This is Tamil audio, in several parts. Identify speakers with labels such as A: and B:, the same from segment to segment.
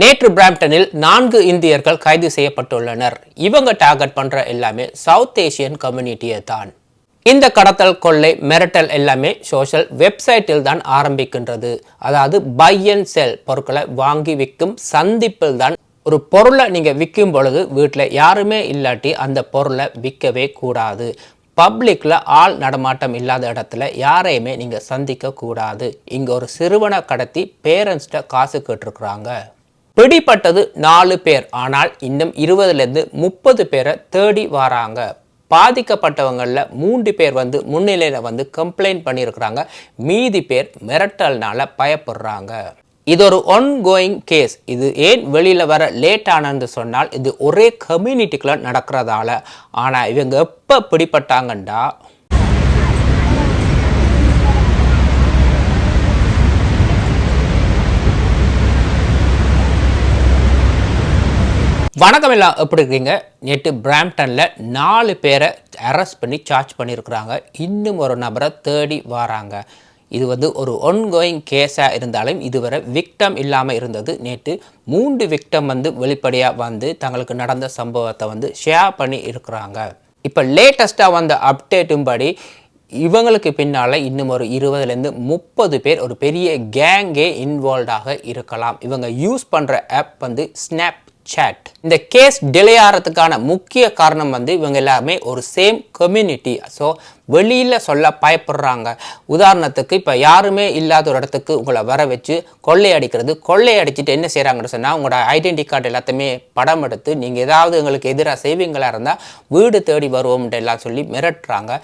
A: நேற்று பிராம்டனில் நான்கு இந்தியர்கள் கைது செய்யப்பட்டுள்ளனர். இவங்க டார்கெட் பண்ற எல்லாமே சவுத் ஏசியன் கம்யூனிட்டியை தான். இந்த கடத்தல் கொள்ளை மிரட்டல் எல்லாமே சோஷியல் வெப்சைட்டில் தான் ஆரம்பிக்கின்றது. அதாவது பை அண்ட் செல் பொருட்களை வாங்கி விற்கும் சந்திப்பில் தான் ஒரு பொருளை நீங்கள் விற்கும் பொழுது வீட்டில் யாருமே இல்லாட்டி அந்த பொருளை விற்கவே கூடாது. பப்ளிக்கில் ஆள் நடமாட்டம் இல்லாத இடத்துல யாரையுமே நீங்கள் சந்திக்க கூடாது. இங்கே ஒரு சிறுவனை கடத்தி பேரண்ட்ஸ்கிட்ட காசு கேட்டிருக்கிறாங்க. பிடிப்பட்டது நாலு பேர். ஆனால் இன்னும் இருபதுலேருந்து முப்பது பேரை தேடி வராங்க. பாதிக்கப்பட்டவங்களில் மூன்று பேர் வந்து முன்னிலையில் வந்து கம்ப்ளைண்ட் பண்ணியிருக்கிறாங்க. மீதி பேர் மிரட்டல்னால பயப்படுறாங்க. இது ஒரு ஒன் கோயிங் கேஸ் இது ஏன் வெளியில் வர லேட் ஆனது சொன்னால் இது ஒரே கம்யூனிட்டிக்குள்ள நடக்கிறதால. ஆனால் இவங்க எப்போ பிடிப்பட்டாங்கண்டா வணக்கம் எல்லாம் எப்படி இருக்கீங்க? நேற்று பிராம்டனில் நாலு பேரை அரெஸ்ட் பண்ணி சார்ஜ் பண்ணியிருக்கிறாங்க. இன்னும் ஒரு நபரை தேடி வராங்க. இது வந்து ஒரு ஒன்கோயிங் கேஸாக இருந்தாலும் இதுவரை விக்டம் இல்லாமல் இருந்தது. நேற்று மூன்று விக்டம் வந்து வெளிப்படையாக வந்து தங்களுக்கு நடந்த சம்பவத்தை வந்து ஷேர் பண்ணி இருக்கிறாங்க. இப்போ லேட்டஸ்ட்டாக வந்த அப்டேட்டும் படி இவங்களுக்கு பின்னால் இன்னும் ஒரு இருபதுலேருந்து முப்பது பேர் ஒரு பெரிய கேங்கே இன்வால்வ்டாக இருக்கலாம். இவங்க யூஸ் பண்ணுற ஆப் வந்து ஸ்னாப் சேட் இந்த கேஸ் டிலே ஆகிறதுக்கான முக்கிய காரணம் வந்து இவங்க எல்லாருமே ஒரு சேம் கம்யூனிட்டி ஸோ வெளியில் சொல்ல பயப்படுறாங்க. உதாரணத்துக்கு இப்போ யாருமே இல்லாத ஒரு இடத்துக்கு உங்களை வர வச்சு கொள்ளையடிக்கிறது கொள்ளையடிச்சிட்டு என்ன செய்கிறாங்கன்னு சொன்னால் உங்களோட ஐடென்டி கார்டு எல்லாத்தையுமே படம் எடுத்து நீங்கள் ஏதாவது எங்களுக்கு எதிராக செய்வீங்களா இருந்தால் வீடு தேடி வருவோம்ன்ற எல்லாம் சொல்லி மிரட்டுறாங்க.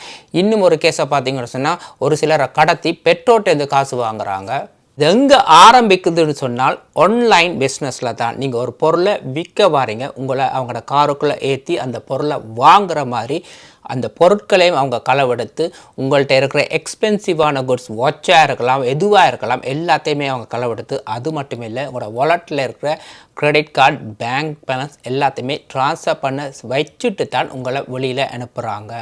A: இன்னும் ஒரு கேஸை பார்த்தீங்கன்னு சொன்னால் ஒரு சிலரை கடத்தி பெட்ரோட்டேருந்து காசு வாங்குறாங்க. இது எங்கே ஆரம்பிக்குதுன்னு சொன்னால் ஆன்லைன் பிஸ்னஸில் தான். நீங்கள் ஒரு பொருளை விற்க வாரீங்க. உங்களை அவங்களோட காருக்குள்ளே ஏற்றி அந்த பொருளை வாங்குற மாதிரி அந்த பொருட்களையும் அவங்க களவெடுத்து உங்கள்கிட்ட இருக்கிற எக்ஸ்பென்சிவான குட்ஸ் வாட்சாக இருக்கலாம் எதுவாக இருக்கலாம் எல்லாத்தையுமே அவங்க களவெடுத்து அது மட்டும் இல்லை உங்களோட வாலெட்டில் இருக்கிற க்ரெடிட் கார்டு பேங்க் பேலன்ஸ் எல்லாத்தையுமே ட்ரான்ஸ்ஃபர் பண்ண வச்சுட்டு தான் உங்களை வெளியில் அனுப்புகிறாங்க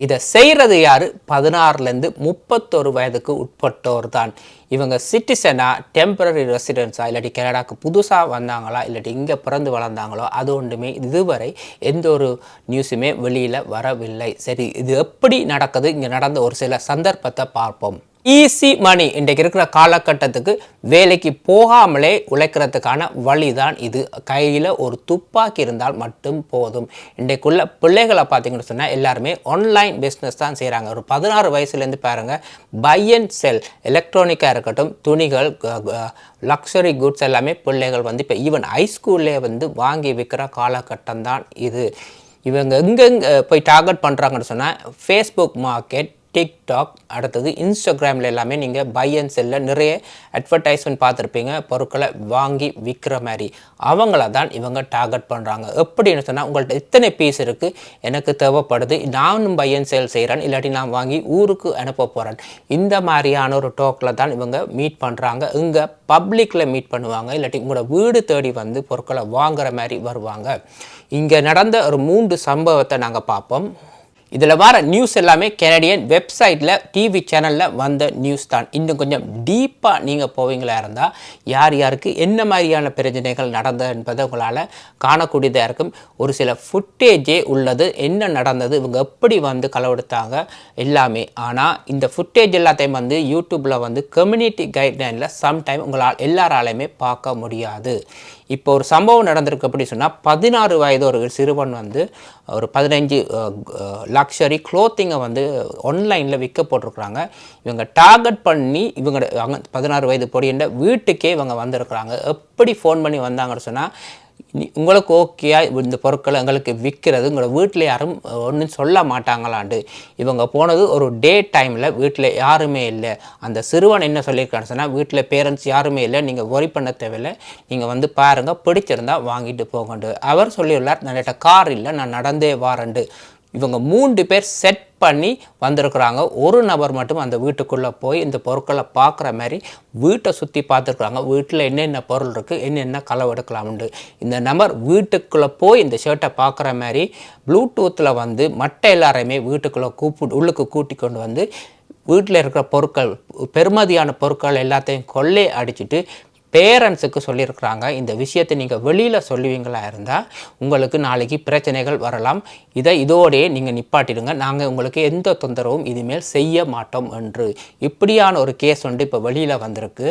A: இதை செய்கிறது யார்? பதினாறுலேருந்து முப்பத்தொரு வயதுக்கு உட்பட்டோர் தான் இவங்க சிட்டிசனா டெம்பரரி ரெசிடென்ஸா இல்லாட்டி கனடாக்கு புதுசாக வந்தாங்களா இல்லாட்டி இங்கே பிறந்து வளர்ந்தாங்களோ அது ஒன்றுமே இதுவரை எந்த ஒரு நியூஸுமே வெளியில் வரவில்லை. சரி இது எப்படி நடக்குது? இங்கே நடந்த ஒரு சில சந்தர்ப்பத்தை பார்ப்போம். ஈஸி மணி இன்றைக்கு இருக்கிற காலகட்டத்துக்கு வேலைக்கு போகாமலே உழைக்கிறதுக்கான வழிதான் இது. கையில் ஒரு துப்பாக்கி இருந்தால் மட்டும் போதும். இன்றைக்குள்ள பிள்ளைகளை பார்த்தீங்கன்னு சொன்னால் எல்லாருமே ஆன்லைன் பிஸ்னஸ் தான் செய்கிறாங்க ஒரு பதினாறு வயசுலேருந்து பாருங்கள் பை அண்ட் செல் எலக்ட்ரானிக்காக இருக்கட்டும் துணிகள் லக்ஸரி குட்ஸ் எல்லாமே பிள்ளைகள் வந்து இப்போ ஈவன் ஹைஸ்கூல்லே வந்து வாங்கி விற்கிற காலகட்டம் தான் இது. இவங்க எங்கெங்கே போய் டார்கெட் பண்ணுறாங்கன்னு சொன்னால் ஃபேஸ்புக் மார்க்கெட் டிக்டாக் அடுத்தது இன்ஸ்டாகிராமில் எல்லாமே நீங்கள் பை அண்ட் செல்ல நிறைய அட்வர்டைஸ்மெண்ட் பார்த்துருப்பீங்க. பொருட்களை வாங்கி விற்கிற மாதிரி. அவங்கள தான் இவங்க டார்கெட் பண்ணுறாங்க எப்படின்னு சொன்னால் உங்கள்கிட்ட இத்தனை பீஸ் இருக்குது எனக்கு தேவைப்படுது. நானும் பை அண்ட் சேல் செய்கிறேன் இல்லாட்டி நான் வாங்கி ஊருக்கு அனுப்ப போகிறேன் இந்த மாதிரியான ஒரு டோக்கில் தான் இவங்க மீட் பண்ணுறாங்க இங்கே பப்ளிக்கில் மீட் பண்ணுவாங்க. இல்லாட்டி உங்களோட வீடு தேடி வந்து பொருட்களை வாங்குற மாதிரி வருவாங்க. இங்கே நடந்த ஒரு மூன்று சம்பவத்தை நாங்கள் பார்ப்போம். இதில் வர நியூஸ் எல்லாமே கெனடியன் வெப்சைட்டில் டிவி சேனலில் வந்த நியூஸ் தான். இன்னும் கொஞ்சம் டீப்பாக நீங்கள் போவீங்களா இருந்தால் யார் யாருக்கு என்ன மாதிரியான பிரச்சனைகள் நடந்தது என்பதை உங்களால் காணக்கூடியதாக இருக்கும். ஒரு சில ஃபுட்டேஜே உள்ளது. என்ன நடந்தது? இவங்க எப்படி வந்து களவெடுத்தாங்க? எல்லாமே. ஆனால் இந்த ஃபுட்டேஜ் எல்லாத்தையும் வந்து யூடியூப்பில் வந்து கம்யூனிட்டி கைட்லைனில் சம்டைம் உங்களால் எல்லாராலையுமே பார்க்க முடியாது. இப்போ ஒரு சம்பவம் நடந்திருக்கு அப்படி சொன்னால் பதினாறு வயது ஒரு சிறுவன் வந்து ஒரு பதினஞ்சு லக்ஷரி க்ளோத்திங்கை வந்து ஆன்லைனில் விற்க போட்டிருக்கிறாங்க. இவங்க டார்கெட் பண்ணி இவங்க அங்கே பதினாறு வயது பொடியண்ட வீட்டுக்கே இவங்க வந்திருக்கிறாங்க. எப்படி ஃபோன் பண்ணி வந்தாங்கன்னு சொன்னால் உங்களுக்கு ஓகேயா இந்த பொருட்களை எங்களுக்கு விற்கிறது உங்களை வீட்டில் யாரும் ஒன்றும் சொல்ல மாட்டாங்களாண்டு. இவங்க போனது ஒரு டே டைமில் வீட்டில் யாருமே இல்லை. அந்த சிறுவன் என்ன சொல்லியிருக்கான்னு சொன்னால் வீட்டில் பேரண்ட்ஸ் யாருமே இல்லை நீங்கள் ஒரி பண்ண தேவையில்லை. நீங்கள் வந்து பாருங்கள் பிடிச்சிருந்தால் வாங்கிட்டு போகண்டு அவர் சொல்லியுள்ளார் நான் கார் இல்லை நான் நடந்தே வாரண்டு. இவங்க மூன்று பேர் செட் பண்ணி வந்திருக்கிறாங்க. ஒரு நபர் மட்டும் அந்த வீட்டுக்குள்ளே போய் இந்த பொருட்களை பார்க்குற மாதிரி வீட்டை சுற்றி பார்த்துருக்குறாங்க. வீட்டில் என்னென்ன பொருள் இருக்குது என்னென்ன களவு எடுக்கலாம்னு இந்த நபர் வீட்டுக்குள்ளே போய் இந்த ஷர்ட்டை பார்க்குற மாதிரி ப்ளூடூத்தில் வந்து மற்ற எல்லாரையுமே வீட்டுக்குள்ளே கூப்பிட்டு உள்ளுக்கு கூட்டி கொண்டு வந்து வீட்டில் இருக்கிற பொருட்கள் பெருமதியான பொருட்கள் எல்லாத்தையும் கொள்ளை அடிச்சுட்டு பேரண்ட்ஸுக்கு சொல்லியிருக்கிறாங்க. இந்த விஷயத்தை நீங்கள் வெளியில் சொல்லுவீங்களா இருந்தால் உங்களுக்கு நாளைக்கு பிரச்சனைகள் வரலாம். இதை இதோடே நீங்கள் நிப்பாட்டிடுங்க. நாங்கள் உங்களுக்கு எந்த தொந்தரவும் இனிமேல் செய்ய மாட்டோம் என்று. இப்படியான ஒரு கேஸ் வந்து இப்போ வெளியில் வந்திருக்கு.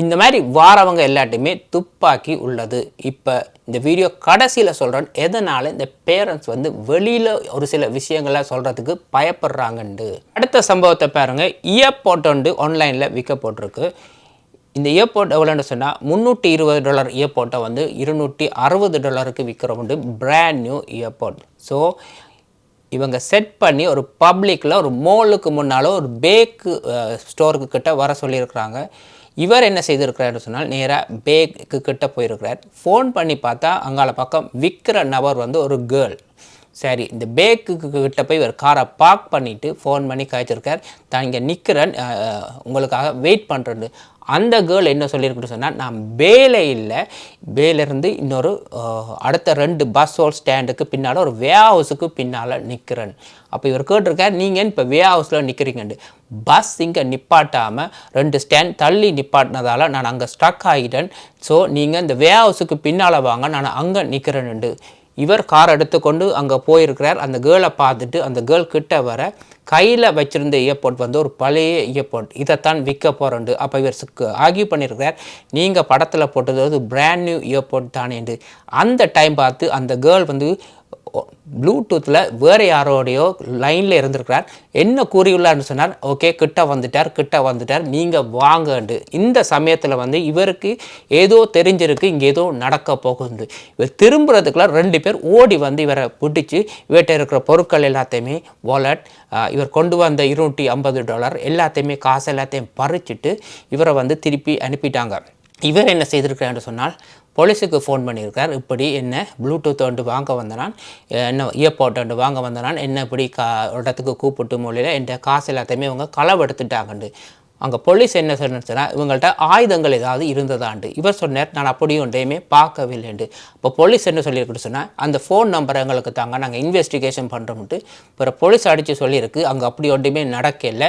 A: இந்த மாதிரி வாரவங்க எல்லாட்டையுமே துப்பாக்கி உள்ளது. இப்போ இந்த வீடியோ கடைசியில் சொல்கிறேன் எதனால் இந்த பேரண்ட்ஸ் வந்து வெளியில் ஒரு சில விஷயங்களை சொல்கிறதுக்கு பயப்படுறாங்கண்டு அடுத்த சம்பவத்தை பாருங்க. இயர்போர்ட் போட்டோண்டு ஆன்லைனில் விற்க போட்டிருக்கு இந்த ஏர்போர்ட் எவ்வளோன்னு சொன்னால் முந்நூற்றி இருபது டாலர் ஏர்போர்ட்டை வந்து இருநூற்றி அறுபது டாலருக்கு விற்கிற உண்டு பிராண்ட் நியூ ஏர்போர்ட் ஸோ இவங்க செட் பண்ணி ஒரு பப்ளிக்கில் ஒரு மோலுக்கு முன்னாலோ ஒரு பேக்கு ஸ்டோருக்கு கிட்ட வர சொல்லியிருக்கிறாங்க. இவர் என்ன செய்திருக்கிறாருன்னு சொன்னால் நேராக பேக்கு கிட்ட போயிருக்கிறார். ஃபோன் பண்ணி பார்த்தா அங்கால பக்கம் விற்கிற நபர் வந்து ஒரு கேர்ள் சரி இந்த பேக்கு கிட்ட போய் ஒரு காரை பார்க் பண்ணிவிட்டு ஃபோன் பண்ணி காய்ச்சிருக்கார் தான் இங்கே நிற்கிறேன் உங்களுக்காக வெயிட் பண்ணுறது அந்த கேர்ள் என்ன சொல்லியிருக்குன்னு சொன்னால் நான் பேலே இல்லை. பேலேருந்து இன்னொரு அடுத்த ரெண்டு பஸ் ஹோல் ஸ்டாண்டுக்கு பின்னால் ஒரு வே ஹவுஸுக்கு பின்னால் நிற்கிறேன் அப்போ இவர் கேட்டிருக்கார் நீங்கள் இப்போ வே ஹவுஸில் நிற்கிறீங்கண்டு பஸ் இங்கே நிப்பாட்டாமல் ரெண்டு ஸ்டாண்ட் தள்ளி நிப்பாட்டினதால் நான் அங்கே ஸ்ட்ரக் ஆகிட்டேன் ஸோ நீங்கள் இந்த வே ஹவுஸுக்கு பின்னால் வாங்க நான் அங்கே நிற்கிறேன்ண்டு இவர் கார் எடுத்துக்கொண்டு அங்கே போயிருக்கிறார். அந்த கேர்ளை பார்த்துட்டு அந்த கேர்ள் கிட்ட வர கையில் வச்சுருந்த இயர்போர்ட் வந்து ஒரு பழைய இயர்போர்ட் இதைத்தான் விற்க போகிறோண்டு அப்போ இவர் ஆகியூ பண்ணியிருக்கிறார். நீங்கள் படத்தில் போட்டது வந்து பிராண்ட் நியூ இயர்போர்ட் தானேண்டு அந்த டைம் பார்த்து அந்த கேர்ள் வந்து ப்ளூடூத்தில் வேறு யாரோடையோ லைனில் இருந்திருக்கிறார். என்ன கூறியுள்ளார்னு சொன்னார் ஓகே கிட்ட வந்துட்டார் கிட்ட வந்துட்டார் நீங்கள் வாங்கண்டு இந்த சமயத்தில் வந்து இவருக்கு ஏதோ தெரிஞ்சிருக்கு இங்கே ஏதோ நடக்க போகுது. இவர் திரும்புறதுக்குள்ள ரெண்டு பேர் ஓடி வந்து இவரை பிடிச்சி இவர்கிட்ட இருக்கிற பொருட்கள் எல்லாத்தையுமே வாலட் இவர் கொண்டு வந்த இருநூற்றி ஐம்பது டாலர் எல்லாத்தையுமே காசு எல்லாத்தையும் பறிச்சுட்டு இவரை வந்து திருப்பி அனுப்பிட்டாங்க. இவர் என்ன செய்திருக்கிறார் சொன்னால் போலீஸுக்கு ஃபோன் பண்ணியிருக்கார். இப்படி என்ன ப்ளூடூத் வந்து வாங்க வந்தனான் என்ன இயர்போர்ட் வந்து வாங்க வந்தனான் என்ன இப்படி கா இடத்துக்கு கூப்பிட்டு மொழியில் என்கிட்ட காசு எல்லாத்தையுமே இவங்க களவெடுத்துட்டாங்கண்டு அங்கே போலீஸ் என்ன சொன்னா இவங்கள்ட்ட ஆயுதங்கள் ஏதாவது இருந்ததாண்டு. இவர் சொன்னார் நான் அப்படி ஒன்றையுமே பார்க்கவில்லைண்டு. இப்போ போலீஸ் என்ன சொல்லியிருக்குன்னு சொன்னால் அந்த ஃபோன் நம்பர் எங்களுக்கு தாங்க நாங்கள் இன்வெஸ்டிகேஷன் பண்ணுறோம்ட்டு பிற போலீஸ் அடித்து சொல்லியிருக்கு அங்கே அப்படி ஒன்றுமே நடக்கல.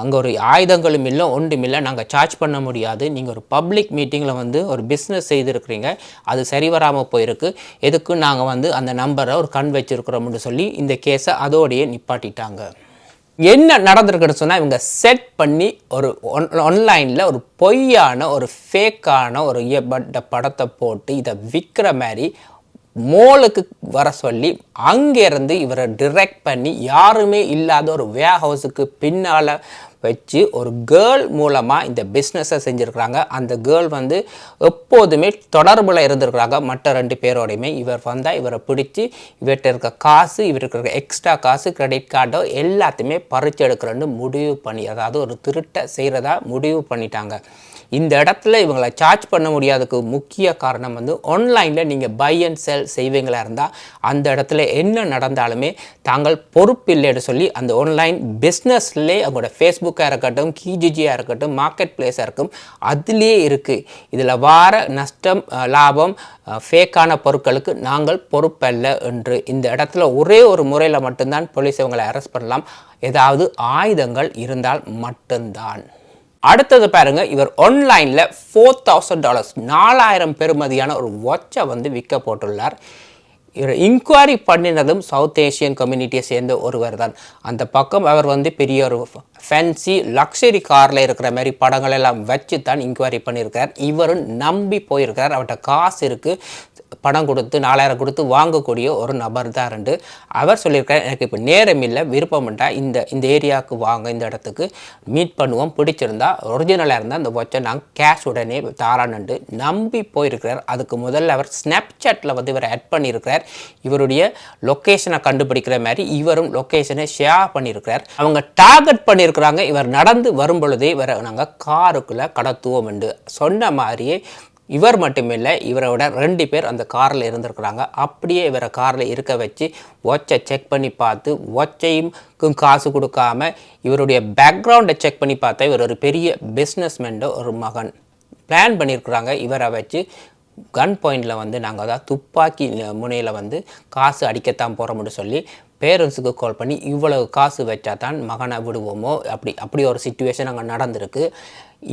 A: அங்கே ஒரு ஆயுதங்களும் இல்லை ஒன்றும் இல்லை. நாங்கள் சார்ஜ் பண்ண முடியாது. நீங்கள் ஒரு பப்ளிக் மீட்டிங்கில் வந்து ஒரு பிஸ்னஸ் செய்திருக்கிறீங்க. அது சரி வராமல் போயிருக்கு. எதுக்கு நாங்கள் வந்து அந்த நம்பரை ஒரு கண் வச்சுருக்குறோம்னு சொல்லி இந்த கேஸை அதோடையே நிப்பாட்டிட்டாங்க. என்ன நடந்திருக்குன்னு சொன்னால் இவங்க செட் பண்ணி ஒரு ஒன் ஆன்லைனில் ஒரு பொய்யான ஒரு ஃபேக்கான ஒரு இயப்பட்ட படத்தை போட்டு இதை விற்கிற மாதிரி மோலுக்கு வர சொல்லி அங்கேருந்து இவரை டிரெக்ட் பண்ணி யாருமே இல்லாத ஒரு வே ஹவுஸுக்கு பின்னால் வச்சு ஒரு கேர்ள் மூலமாக இந்த பிஸ்னஸை செஞ்சுருக்கிறாங்க. அந்த கேர்ள் வந்து எப்போதுமே தொடர்பில் இருந்திருக்கிறாங்க. மற்ற ரெண்டு பேரோடையுமே இவர் வந்தால் இவரை பிடிச்சி இவர்கிட்ட இருக்க காசு இவருக்கு இருக்க எக்ஸ்ட்ரா காசு கிரெடிட் கார்டோ எல்லாத்தையுமே பறிச்சு எடுக்கிறேன்னு முடிவு பண்ணி அதாவது ஒரு திருட்டை செய்கிறதா முடிவு பண்ணிட்டாங்க. இந்த இடத்துல இவங்களை சார்ஜ் பண்ண முடியாததுக்கு முக்கிய காரணம் வந்து ஆன்லைனில் நீங்கள் பை அண்ட் செல் செய்வீங்களா இருந்தால் அந்த இடத்துல என்ன நடந்தாலுமே தாங்கள் பொறுப்பில்லைன்னு சொல்லி அந்த ஆன்லைன் பிஸ்னஸ்லேயே அவங்களோட ஃபேஸ்புக்காக இருக்கட்டும் கிஜிஜியாக இருக்கட்டும் மார்க்கெட் பிளேஸாக இருக்கும் அதுலேயே இருக்குது இதில் வார நஷ்டம் லாபம் ஃபேக்கான பொருட்களுக்கு நாங்கள் பொறுப்பல்ல என்று. இந்த இடத்துல ஒரே ஒரு முறையில் மட்டும்தான் போலீஸ் இவங்களை அரெஸ்ட் பண்ணலாம். ஏதாவது ஆயுதங்கள் இருந்தால் மட்டும்தான். அடுத்தது பாருங்க இவர் ஆன்லைனில் ஃபோர் தௌசண்ட் டாலர்ஸ் நாலாயிரம் பெறுமதியான ஒரு வாட்சை வந்து விற்க போட்டுள்ளார். இவர் இன்கொயரி பண்ணினதும் சவுத் ஏஷியன் கம்யூனிட்டியை சேர்ந்த ஒருவர் தான். அந்த பக்கம் அவர் வந்து பெரிய ஒரு ஃபேன்சி லக்ஸரி காரில் இருக்கிற மாதிரி படங்கள் எல்லாம் வச்சு தான் இன்கொயரி பண்ணியிருக்கார். இவரும் நம்பி போயிருக்கிறார். அவர்கிட்ட காசு இருக்குது பணம் கொடுத்து நாலாயிரம் கொடுத்து வாங்கக்கூடிய ஒரு நபர் தான் ரெண்டு. அவர் சொல்லியிருக்கார் எனக்கு இப்போ நேரம் இல்லை விருப்பம்ட்டா இந்த இந்த ஏரியாவுக்கு வாங்க இந்த இடத்துக்கு மீட் பண்ணுவோம் பிடிச்சிருந்தா ஒரிஜினலாக இருந்தால் அந்த வாட்சை நாங்கள் கேஷ் உடனே தாரானண்டு நம்பி போயிருக்கிறார். அதுக்கு முதல்ல அவர் ஸ்னாப்சாட்டில் வந்து இவர் ஆட் பண்ணியிருக்கிறார். இவருடைய லொக்கேஷனை கண்டுபிடிக்கிற மாதிரி இவரும் லொக்கேஷனை ஷேர் பண்ணியிருக்கிறார். அவங்க டார்கெட் பண்ணியிருக்கிறாங்க. இவர் நடந்து வரும் பொழுதே இவரை நாங்கள் காருக்குள்ளே கடத்துவோம் என்று சொன்ன மாதிரியே இவர் மட்டுமில்லை இவரோட ரெண்டு பேர் அந்த காரில் இருந்திருக்கிறாங்க. அப்படியே இவரை காரில் இருக்க வச்சு வாட்சை செக் பண்ணி பார்த்து வாட்சையும் காசு கொடுக்காம இவருடைய பேக்ரவுண்டை செக் பண்ணி பார்த்தா இவர் ஒரு பெரிய பிஸ்னஸ்மேனோட ஒரு மகன். பிளான் பண்ணியிருக்கிறாங்க இவரை வச்சு கன் பாயிண்டில் வந்து நாங்கள் அதாவது துப்பாக்கி முனையில் வந்து காசு அடிக்கத்தான் போகிறோம்னு சொல்லி பேரண்ட்ஸுக்கு கால் பண்ணி இவ்வளவு காசு வச்சா தான் மகனை விடுவோமோ? அப்படி அப்படி ஒரு சுச்சுவேஷன் அங்கே நடந்திருக்கு.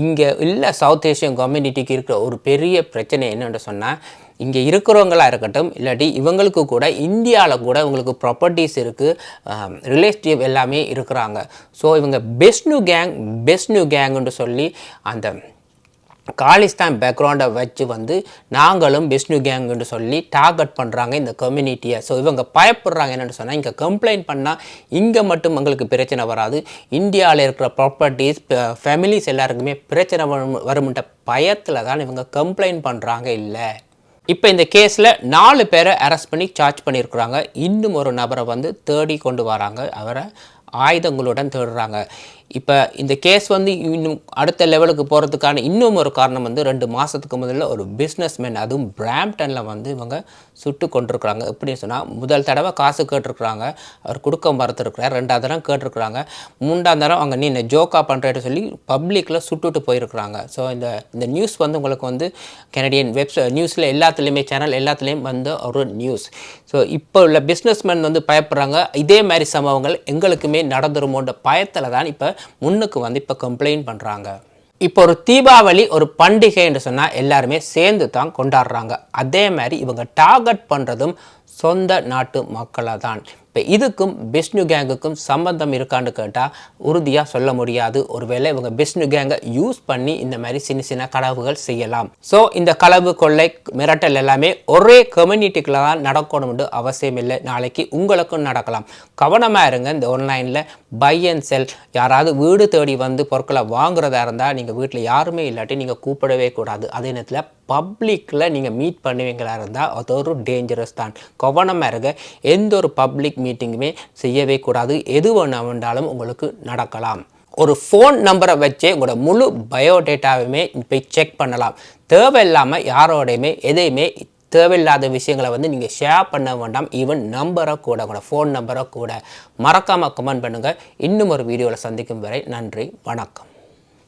A: இங்கே இல்லை சவுத் ஏஷியன் கம்யூனிட்டிக்கு இருக்கிற ஒரு பெரிய பிரச்சனை என்னென்னு சொன்னால் இங்கே இருக்கிறவங்களா இருக்கட்டும் இல்லாட்டி இவங்களுக்கு கூட இந்தியாவில் கூட இவங்களுக்கு ப்ராப்பர்ட்டிஸ் இருக்குது ரிலேட்டிவ் எல்லாமே இருக்கிறாங்க. ஸோ இவங்க best new gang best new கேங்குன்னு சொல்லி அந்த காலிஸ்தான் பேக்ரவுண்டை வச்சு வந்து நாங்களும் விஷ்ணு கேங்குன்னு சொல்லி டார்கெட் பண்ணுறாங்க இந்த கம்யூனிட்டியை ஸோ இவங்க பயப்படுறாங்க என்னென்னு சொன்னால் இங்கே கம்ப்ளைண்ட் பண்ணால் இங்கே மட்டும் எங்களுக்கு பிரச்சனை வராது. இந்தியாவில் இருக்கிற ப்ராப்பர்ட்டிஸ் ஃபேமிலிஸ் எல்லாருக்குமே பிரச்சனை வரும் வரும்ன்ற பயத்தில் தான் இவங்க கம்ப்ளைண்ட் பண்ணுறாங்க இல்லை. இப்போ இந்த கேஸில் நாலு பேரை அரெஸ்ட் பண்ணி சார்ஜ் பண்ணியிருக்கிறாங்க இன்னும் ஒரு நபரை வந்து தேடி கொண்டு வராங்க. அவரை ஆயுதங்களுடன் தேடுறாங்க. இப்போ இந்த கேஸ் வந்து இன்னும் அடுத்த லெவலுக்கு போகிறதுக்கான இன்னும் ஒரு காரணம் வந்து ரெண்டு மாதத்துக்கு முதல்ல ஒரு பிஸ்னஸ்மேன் அதுவும் பிராம்டனில் வந்து இவங்க சுட்டு கொண்டிருக்கிறாங்க எப்படின்னு சொன்னால் முதல் தடவை காசு கேட்டிருக்கிறாங்க. அவர் கொடுக்க மறுத்துருக்கிறார். ரெண்டாவது தரம் கேட்டிருக்கிறாங்க. மூன்றாம் தடவை அவங்க நீ ஜோக்கா பண்ணுறேன்னு சொல்லி பப்ளிக்கில் சுட்டுட்டு போயிருக்கிறாங்க. ஸோ இந்த இந்த நியூஸ் வந்து உங்களுக்கு வந்து கெனடியன் வெப்சை நியூஸில் எல்லாத்துலேயுமே சேனல் எல்லாத்துலேயும் வந்து ஒரு நியூஸ் ஸோ இப்போ உள்ள பிஸ்னஸ்மேன் வந்து பயப்படுறாங்க. இதே மாதிரி சம்பவங்கள் எங்களுக்குமே நடந்துருமோன்ற பயத்தில் தான் இப்போ முன்னுக்கு வந்து இப்போ கம்ப்ளைண்ட் பண்ணுறாங்க இப்போ ஒரு தீபாவளி ஒரு பண்டிகை என்று சொன்னால் எல்லாருமே சேர்ந்து தான் கொண்டாடுறாங்க. அதே மாதிரி இவங்க டார்கெட் பண்ணுறதும் சொந்த நாட்டு மக்களாக தான் இப்போ இதுக்கும் பிஷ்ணு கேங்குக்கும் சம்பந்தம் இருக்கான்னு கேட்டால் உறுதியாக சொல்ல முடியாது. ஒருவேளை இவங்க பிஷ்ணு கேங்கை யூஸ் பண்ணி இந்த மாதிரி சின்ன சின்ன களவுகள் செய்யலாம். ஸோ இந்த களவு கொள்ளை மிரட்டல் எல்லாமே ஒரே கம்யூனிட்டிக்குள்ள தான் நடக்கணும்னு அவசியம் இல்லை. நாளைக்கு உங்களுக்கும் நடக்கலாம். கவனமாக இருங்க. இந்த ஆன்லைனில் பை அண்ட் செல் யாராவது வீடு தேடி வந்து பொருட்களை வாங்குறதா இருந்தால் நீங்கள் வீட்டில் யாருமே இல்லாட்டி நீங்கள் கூப்பிடவே கூடாது. அதே நேரத்தில் பப்ளிக்கில் நீங்கள் மீட் பண்ணுவீங்களா இருந்தால் அது ஒரு டேஞ்சரஸ் தான். கவனமாக இருக்க எந்த ஒரு பப்ளிக் மீட்டிங்குமே செய்யவே கூடாது. எது வேணாலும் உங்களுக்கு நடக்கலாம். ஒரு ஃபோன் நம்பரை வச்சே உங்களோட முழு பயோடேட்டாவையுமே போய் செக் பண்ணலாம். தேவையில்லாமல் யாரோடையுமே எதையுமே தேவையில்லாத விஷயங்களை வந்து நீங்கள் ஷேர் பண்ண வேண்டாம். ஈவன் நம்பரை கூட உங்களோட ஃபோன் நம்பரை கூட. மறக்காமல் கமெண்ட் பண்ணுங்கள் இன்னும் ஒரு வீடியோவில் சந்திக்கும் வரை நன்றி வணக்கம்.